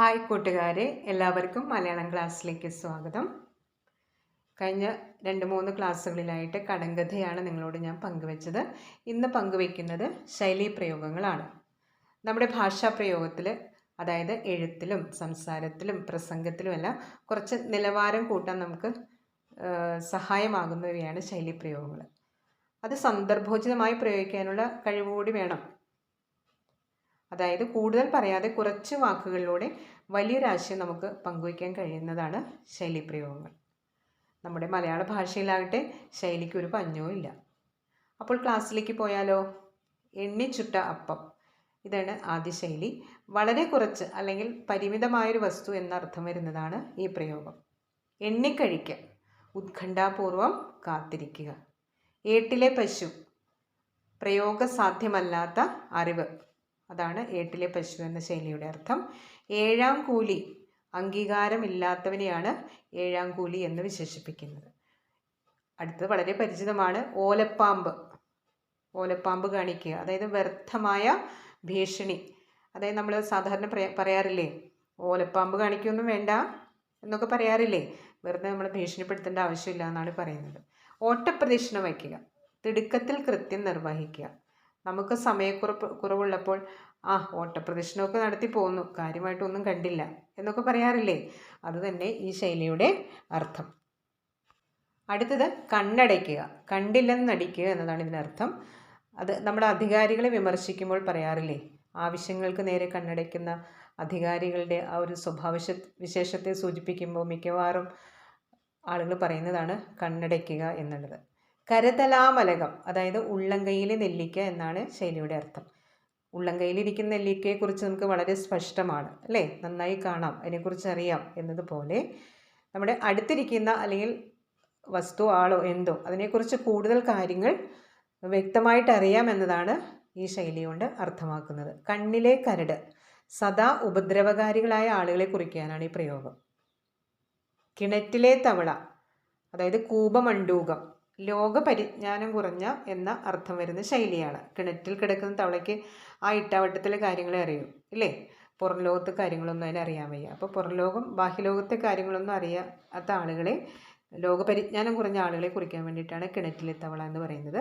Hi കൂട്ടുകാരെ എല്ലാവർക്കും മലയാളം ക്ലാസ്സിലേക്ക് സ്വാഗതം. കഴിഞ്ഞ രണ്ട് മൂന്ന് ക്ലാസ്സുകളിലായിട്ട് കടങ്കഥയാണ് നിങ്ങളോട് ഞാൻ പങ്കുവച്ചത്. ഇന്ന് പങ്കുവയ്ക്കുന്നത് ശൈലീ പ്രയോഗങ്ങളാണ്. നമ്മുടെ ഭാഷാ പ്രയോഗത്തിൽ അതായത് എഴുത്തിലും സംസാരത്തിലും പ്രസംഗത്തിലുമെല്ലാം കുറച്ച് നിലവാരം കൂട്ടാൻ നമുക്ക് സഹായമാകുന്നവയാണ് ശൈലീ പ്രയോഗങ്ങൾ. അത് സന്ദർഭോചിതമായി പ്രയോഗിക്കാനുള്ള കഴിവുകൂടി വേണം. അതായത് കൂടുതൽ പറയാതെ കുറച്ച് വാക്കുകളിലൂടെ വലിയൊരാശയം നമുക്ക് പങ്കുവയ്ക്കാൻ കഴിയുന്നതാണ് ശൈലിപ്രയോഗങ്ങൾ നമ്മുടെ മലയാള ഭാഷയിലാകട്ടെ ശൈലിക്ക് ഒരു പഞ്ഞവും ഇല്ല. അപ്പോൾ ക്ലാസ്സിലേക്ക് പോയാലോ? എണ്ണിച്ചുട്ട അപ്പം. ഇതാണ് ആദ്യ ശൈലി. വളരെ കുറച്ച് അല്ലെങ്കിൽ പരിമിതമായൊരു വസ്തു എന്നർത്ഥം വരുന്നതാണ് ഈ പ്രയോഗം. എണ്ണിക്കഴിക്കുക ഉത്കണ്ഠാപൂർവം കാത്തിരിക്കുക. ഏട്ടിലെ പശു. പ്രയോഗസാധ്യമല്ലാത്ത അറിവ്. അതാണ് ഏട്ടിലെ പശു എന്ന ശൈലിയുടെ അർത്ഥം. ഏഴാം കൂലി അംഗീകാരമില്ലാത്തവനെയാണ് ഏഴാം കൂലി എന്ന് വിശേഷിപ്പിക്കുന്നത്. അടുത്തത് വളരെ പരിചിതമാണ്. ഓലപ്പാമ്പ് ഓലപ്പാമ്പ് കാണിക്കുക. അതായത് വ്യർത്ഥമായ ഭീഷണി. അതായത് നമ്മൾ സാധാരണ പറയാറില്ലേ ഓലപ്പാമ്പ് കാണിക്കൊന്നും വേണ്ട എന്നൊക്കെ പറയാറില്ലേ? വെറുതെ നമ്മൾ ഭീഷണിപ്പെടുത്തേണ്ട ആവശ്യമില്ല എന്നാണ് പറയുന്നത്. ഓട്ടപ്രദക്ഷിണം വയ്ക്കുക. തിടുക്കത്തിൽ കൃത്യം നിർവഹിക്കുക. നമുക്ക് സമയക്കുറപ്പ് കുറവുള്ളപ്പോൾ ആ ഓട്ടപ്രദക്ഷിണമൊക്കെ നടത്തി പോന്നു കാര്യമായിട്ടൊന്നും കണ്ടില്ല എന്നൊക്കെ പറയാറില്ലേ? അത് തന്നെ ഈ ശൈലിയുടെ അർത്ഥം. അടുത്തത് കണ്ണടയ്ക്കുക. കണ്ടില്ലെന്ന് നടിക്കുക എന്നതാണ് ഇതിനർത്ഥം അത് നമ്മുടെ അധികാരികളെ വിമർശിക്കുമ്പോൾ പറയാറില്ലേ? ആവശ്യങ്ങൾക്ക് നേരെ കണ്ണടയ്ക്കുന്ന അധികാരികളുടെ ആ ഒരു സ്വഭാവ വിശേഷത്തെ സൂചിപ്പിക്കുമ്പോൾ മിക്കവാറും ആളുകൾ പറയുന്നതാണ് കണ്ണടയ്ക്കുക എന്നുള്ളത്. കരതലാമലകം അതായത് ഉള്ളംകൈയിലെ നെല്ലിക്ക എന്നാണ് ശൈലിയുടെ അർത്ഥം. ഉള്ളംകൈയിലിരിക്കുന്ന നെല്ലിക്കയെക്കുറിച്ച് നമുക്ക് വളരെ സ്പഷ്ടമാണ് അല്ലേ? നന്നായി കാണാം അതിനെക്കുറിച്ച് അറിയാം എന്നതുപോലെ നമ്മുടെ അടുത്തിരിക്കുന്ന അല്ലെങ്കിൽ വസ്തു ആളോ എന്തോ അതിനെക്കുറിച്ച് കൂടുതൽ കാര്യങ്ങൾ വ്യക്തമായിട്ട് അറിയാം എന്നതാണ് ഈ ശൈലി കൊണ്ട് അർത്ഥമാക്കുന്നത്. കണ്ണിലെ കരട് സദാ ഉപദ്രവകാരികളായ ആളുകളെ കുറിക്കാനാണ് ഈ പ്രയോഗം. കിണറ്റിലെ തവള അതായത് കൂപമണ്ടൂകം ലോക പരിജ്ഞാനം കുറഞ്ഞ എന്ന അർത്ഥം വരുന്ന ശൈലിയാണ്. കിണറ്റിൽ കിടക്കുന്ന തവളയ്ക്ക് ആ ഇട്ടാവട്ടത്തിലെ കാര്യങ്ങളെ അറിയൂ ഇല്ലേ? പുറം ലോകത്തെ കാര്യങ്ങളൊന്നും അതിനറിയാൻ വയ്യ. അപ്പോൾ പുറം ലോകം ബാഹ്യലോകത്തെ കാര്യങ്ങളൊന്നും അറിയാത്ത ആളുകളെ ലോകപരിജ്ഞാനം കുറഞ്ഞ ആളുകളെ കുറിക്കാൻ വേണ്ടിയിട്ടാണ് കിണറ്റിലെ തവള എന്ന് പറയുന്നത്.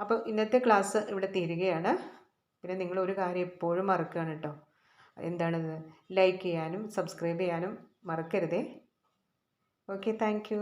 അപ്പോൾ ഇന്നത്തെ ക്ലാസ് ഇവിടെ തീരുകയാണ്. പിന്നെ നിങ്ങൾ ഒരു കാര്യം എപ്പോഴും മറക്കുകയാണ് കേട്ടോ. എന്താണത്? ലൈക്ക് ചെയ്യാനും സബ്സ്ക്രൈബ് ചെയ്യാനും മറക്കരുതേ. Okay thank